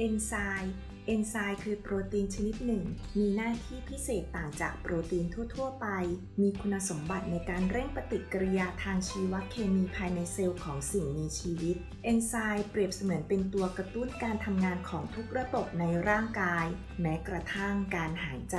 เอนไซม์ เอนไซม์คือโปรตีนชนิดหนึ่ง มีหน้าที่พิเศษต่างจากโปรตีนทั่ว ๆ ไป มีคุณสมบัติในการเร่งปฏิกิริยาทางชีวเคมีภายในเซลล์ของสิ่งมีชีวิต เอนไซม์เปรียบเสมือนเป็นตัวกระตุ้นการทำงานของทุกระบบในร่างกาย แม้กระทั่งการหายใจ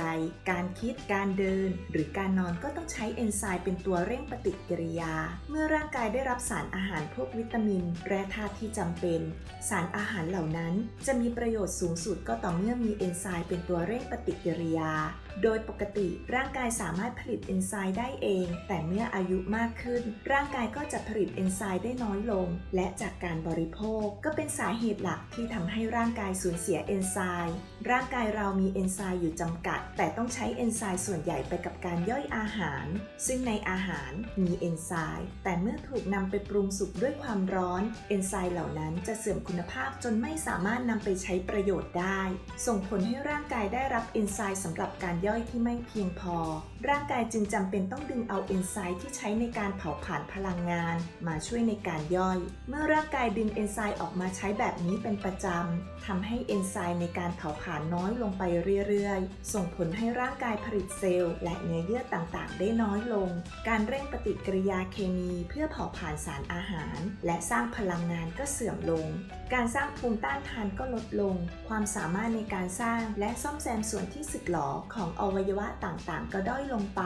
การคิด การเดิน หรือการนอนก็ต้องใช้เอนไซม์เป็นตัวเร่งปฏิกิริยา เมื่อร่างกายได้รับสารอาหารพวกวิตามิน แร่ธาตุที่จำเป็น สารอาหารเหล่านั้นจะมีประโยชน์สูงสุดก็ต่อเมื่อมีเอนไซม์เป็นตัวเร่งปฏิกิริยา โดยปกติร่างกายสามารถผลิตเอนไซม์ได้เอง แต่เมื่ออายุมากขึ้น ร่างกายก็จะผลิตเอนไซม์ได้น้อยลง และจากการบริโภคก็เป็นสาเหตุหลักที่ทำให้ร่างกายสูญเสียเอนไซม์ ร่างกายเรามีเอนไซม์อยู่จำกัด แต่ต้องใช้เอนไซม์ส่วนใหญ่ไปกับการย่อยอาหาร ซึ่งในอาหารมีเอนไซม์แต่เมื่อถูกนำไปปรุงสุกด้วยความร้อน เอนไซม์เหล่านั้นจะเสื่อมคุณภาพจนไม่สามารถนำไปใช้ประโยชน์ได้ ส่งผลให้ร่างกายได้รับเอนไซม์สำหรับการย่อยที่ไม่เพียงพอ ร่างกายจึงจำเป็นต้องดึงเอาเอนไซม์ที่ใช้ในการเผาผลาญพลังงาน มาช่วยในการย่อย เมื่อร่างกายดึงเอนไซม์ออกมาใช้แบบนี้เป็นประจำทำให้เอนไซม์ในการเผาผลาญน้อยลงไปเรื่อยๆ ส่งผลให้ร่างกายผลิตเซลล์ และเนื้อเยื่อต่างๆ ได้น้อยลง การเร่งปฏิกิริยาเคมีเพื่อเผาผลาญสารอาหาร และสร้างพลังงานก็เสื่อมลง การสร้างภูมิต้านทานก็ลดลง ความสามารถในการสร้างและซ่อมแซมส่วนที่สึกหรอของอวัยวะต่างๆ ก็ด้อยลงไป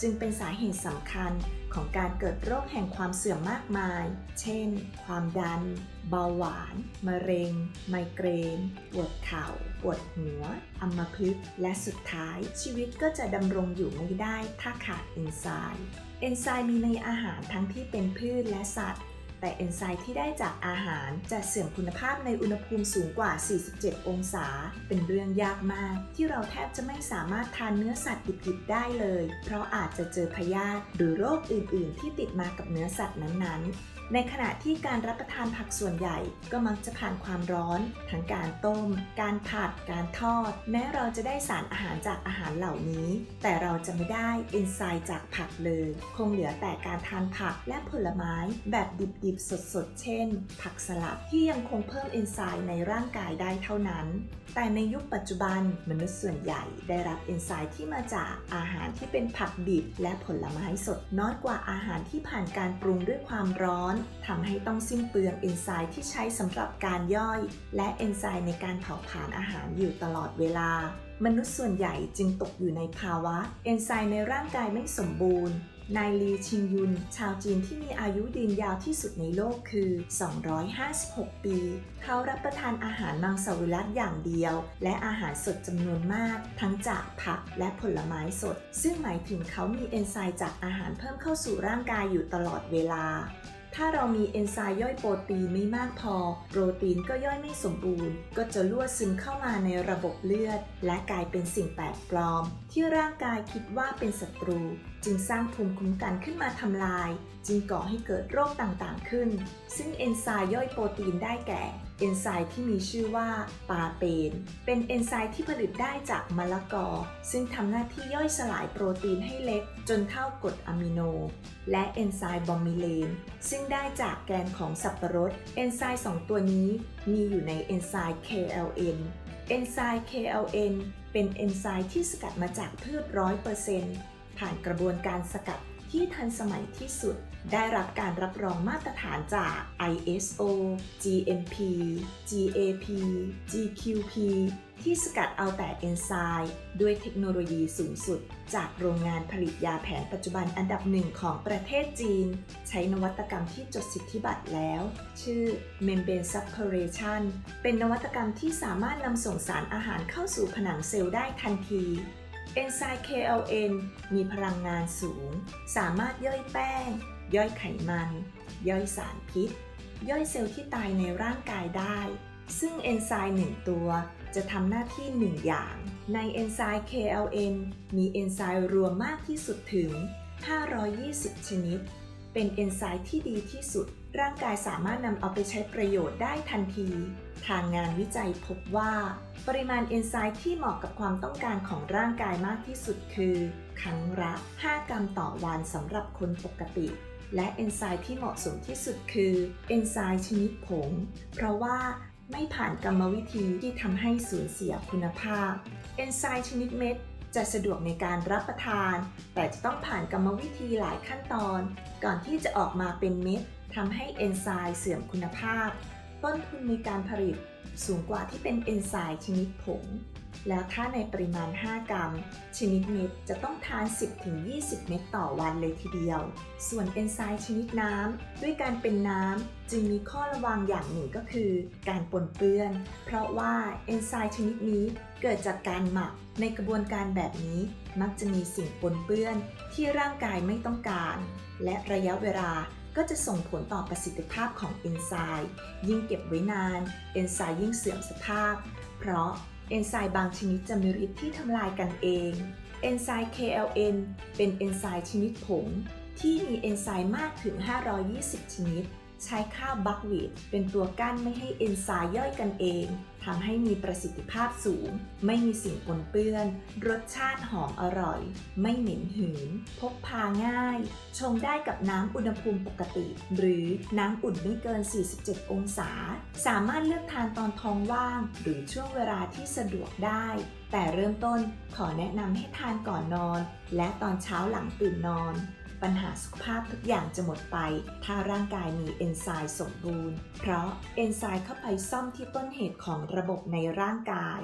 จึงเป็นสาเหตุสำคัญ ของการเกิดโรคแห่งความเสื่อมมากมาย เช่น ความดัน เบาหวาน มะเร็ง ไมเกรน ปวดเข่า ปวดหัว อัมพฤกษ์ และสุดท้าย ชีวิตก็จะดำรงอยู่ไม่ได้ถ้าขาดเอนไซม์ เอนไซม์มีในอาหารทั้งที่เป็นพืชและสัตว์ แต่เอนไซม์ที่ได้จากอาหารจะเสื่อมคุณภาพในอุณหภูมิสูงกว่า 47 องศา เป็นเรื่องยากมาก ที่เราแทบจะไม่สามารถทานเนื้อสัตว์ดิบๆได้เลย เพราะอาจจะเจอพยาธิหรือโรคอื่น ๆ ที่ติดมากับเนื้อสัตว์นั้นๆ ในขณะที่การรับประทานผักส่วนใหญ่ก็มักจะผ่านความร้อน ทั้งการต้ม การผัด การทอด แม้เราจะได้สารอาหารจากอาหารเหล่านี้ แต่เราจะไม่ได้เอนไซม์จากผักเลย คงเหลือแต่การทานผักและผลไม้แบบดิบๆสดๆ เช่น ผักสลัดที่ยังคงเพิ่มเอนไซม์ในร่างกายได้เท่านั้นแต่ในยุคปัจจุบันมนุษย์ส่วนใหญ่ได้รับเอนไซม์ที่มาจากอาหารที่เป็นผักดิบและผลไม้สดน้อยกว่าอาหารที่ผ่านการปรุงด้วยความร้อนทำให้ต้องสิ้นเปลืองเอนไซม์ที่ใช้สำหรับการย่อย และเอนไซม์ในการเผาผลาญอาหารอยู่ตลอดเวลามนุษย์ส่วนใหญ่จึงตกอยู่ในภาวะ เอนไซม์ในร่างกายไม่สมบูรณ์ นายลีชิงยุน ชาวจีนที่มีอายุยืนยาวที่สุดในโลกคือ 256 ปี เขารับประทานอาหารมังสวิรัตอย่างเดียว และอาหารสดจำนวนมาก ทั้งจากผักและผลไม้สด ซึ่งหมายถึงเขามีเอนไซม์จากอาหารเพิ่มเข้าสู่ร่างกายอยู่ตลอดเวลา ถ้าเรามีเอนไซม์ย่อยโปรตีนไม่มากพอ โปรตีนก็ย่อยไม่สมบูรณ์ ก็จะรั่วซึมเข้ามาในระบบเลือด และกลายเป็นสิ่งแปลกปลอม ที่ร่างกายคิดว่าเป็นศัตรู จึงสร้างภูมิคุ้มกันขึ้นมาทำลาย จึงก่อให้เกิดโรคต่างๆขึ้น ซึ่งเอนไซม์ย่อยโปรตีนได้แก่ เอนไซม์ที่มีชื่อว่าปาเปน เป็นเอนไซม์ที่ผลิตได้จากมะละกอ ซึ่งทำหน้าที่ย่อยสลายโปรตีนให้เล็ก จนเท่ากรดอะมิโน และเอนไซม์บอมมิเลน ซึ่งได้จากแกนของสับปะรด เอนไซม์สองตัวนี้มีอยู่ในเอนไซม์ KLN เอนไซม์ KLN เป็นเอนไซม์ที่สกัดมาจากพืช100%ผ่านกระบวนการสกัดที่ทันสมัยที่สุดได้รับการรับรองมาตรฐานจาก ISO GMP GAP GQP ที่สกัดเอาแต่เอนไซม์ด้วยเทคโนโลยีสูงสุด จากโรงงานผลิตยาแผนปัจจุบันอันดับหนึ่งของประเทศจีน ใช้นวัตกรรมที่จดสิทธิบัตรแล้ว ชื่อ Membrane Separation เป็นนวัตกรรมที่สามารถนำส่งสารอาหารเข้าสู่ผนังเซลล์ได้ทันทีเอนไซม์ KLN มีพลังงานสูง สามารถย่อยแป้ง ย่อยไขมัน ย่อยสารพิษ ย่อยเซลล์ที่ตายในร่างกายได้ ซึ่งเอนไซม์หนึ่งตัวจะทำหน้าที่หนึ่งอย่าง ในเอนไซม์ KLN มีเอนไซม์รวมมากที่สุดถึง 520 ชนิด เป็นเอนไซม์ที่ดีที่สุด ร่างกายสามารถนำเอาไปใช้ประโยชน์ได้ทันที ทางงานวิจัยพบว่า ปริมาณเอนไซม์ที่เหมาะกับความต้องการของร่างกายมากที่สุดคือ ครั้งละ 5 กรัมต่อวันสำหรับคนปกติ และเอนไซม์ที่เหมาะสมที่สุดคือเอนไซม์ชนิดผง เพราะว่าไม่ผ่านกรรมวิธีที่ทำให้สูญเสียคุณภาพ เอนไซม์ชนิดเม็ดจะสะดวกในการรับประทาน แต่จะต้องผ่านกรรมวิธีหลายขั้นตอน ก่อนที่จะออกมาเป็นเม็ดทำให้เอนไซม์เสื่อมคุณภาพ ต้นทุนในการผลิตสูงกว่าที่เป็นเอนไซม์ชนิดผง แล้วถ้าในปริมาณ 5 กรัม ชนิดเม็ดจะต้องทาน 10-20 เม็ดต่อวันเลยทีเดียว ส่วนเอนไซม์ชนิดน้ำด้วยการเป็นน้ำจึงมีข้อระวังอย่างหนึ่งก็คือ การปนเปื้อน เพราะว่าเอนไซม์ชนิดนี้เกิดจากการหมักในกระบวนการแบบนี้มักจะมีสิ่งปนเปื้อนที่ร่างกายไม่ต้องการ และระยะเวลาก็จะส่งผลต่อประสิทธิภาพของเอนไซม์ยิ่งเก็บไว้นาน เอนไซม์ยิ่งเสื่อมสภาพ เพราะ เอนไซม์บางชนิดจะมีฤทธิ์ที่ทำลายกันเอง เอนไซม์ KLN เป็นเอนไซม์ชนิดผงที่มีเอนไซม์มากถึง 520 ชนิด ใช้ข้าวบัควีตเป็นตัวกั้นไม่ให้เอนไซม์ย่อยกันเองทำให้มีประสิทธิภาพสูง ไม่มีสิ่งปนเปื้อน รสชาติหอมอร่อย ไม่เหม็นหืน พกพาง่าย ชงได้กับน้ำอุณหภูมิปกติ หรือน้ำอุ่นไม่เกิน 47 องศา สามารถเลือกทานตอนท้องว่าง หรือช่วงเวลาที่สะดวกได้ แต่เริ่มต้นขอแนะนำให้ทานก่อนนอน และตอนเช้าหลังตื่นนอน ปัญหาสุขภาพทุกอย่างจะหมดไป ถ้าร่างกายมีเอนไซม์สมบูรณ์ เพราะเอนไซม์เข้าไปซ่อมที่ต้นเหตุของระบบในร่างกาย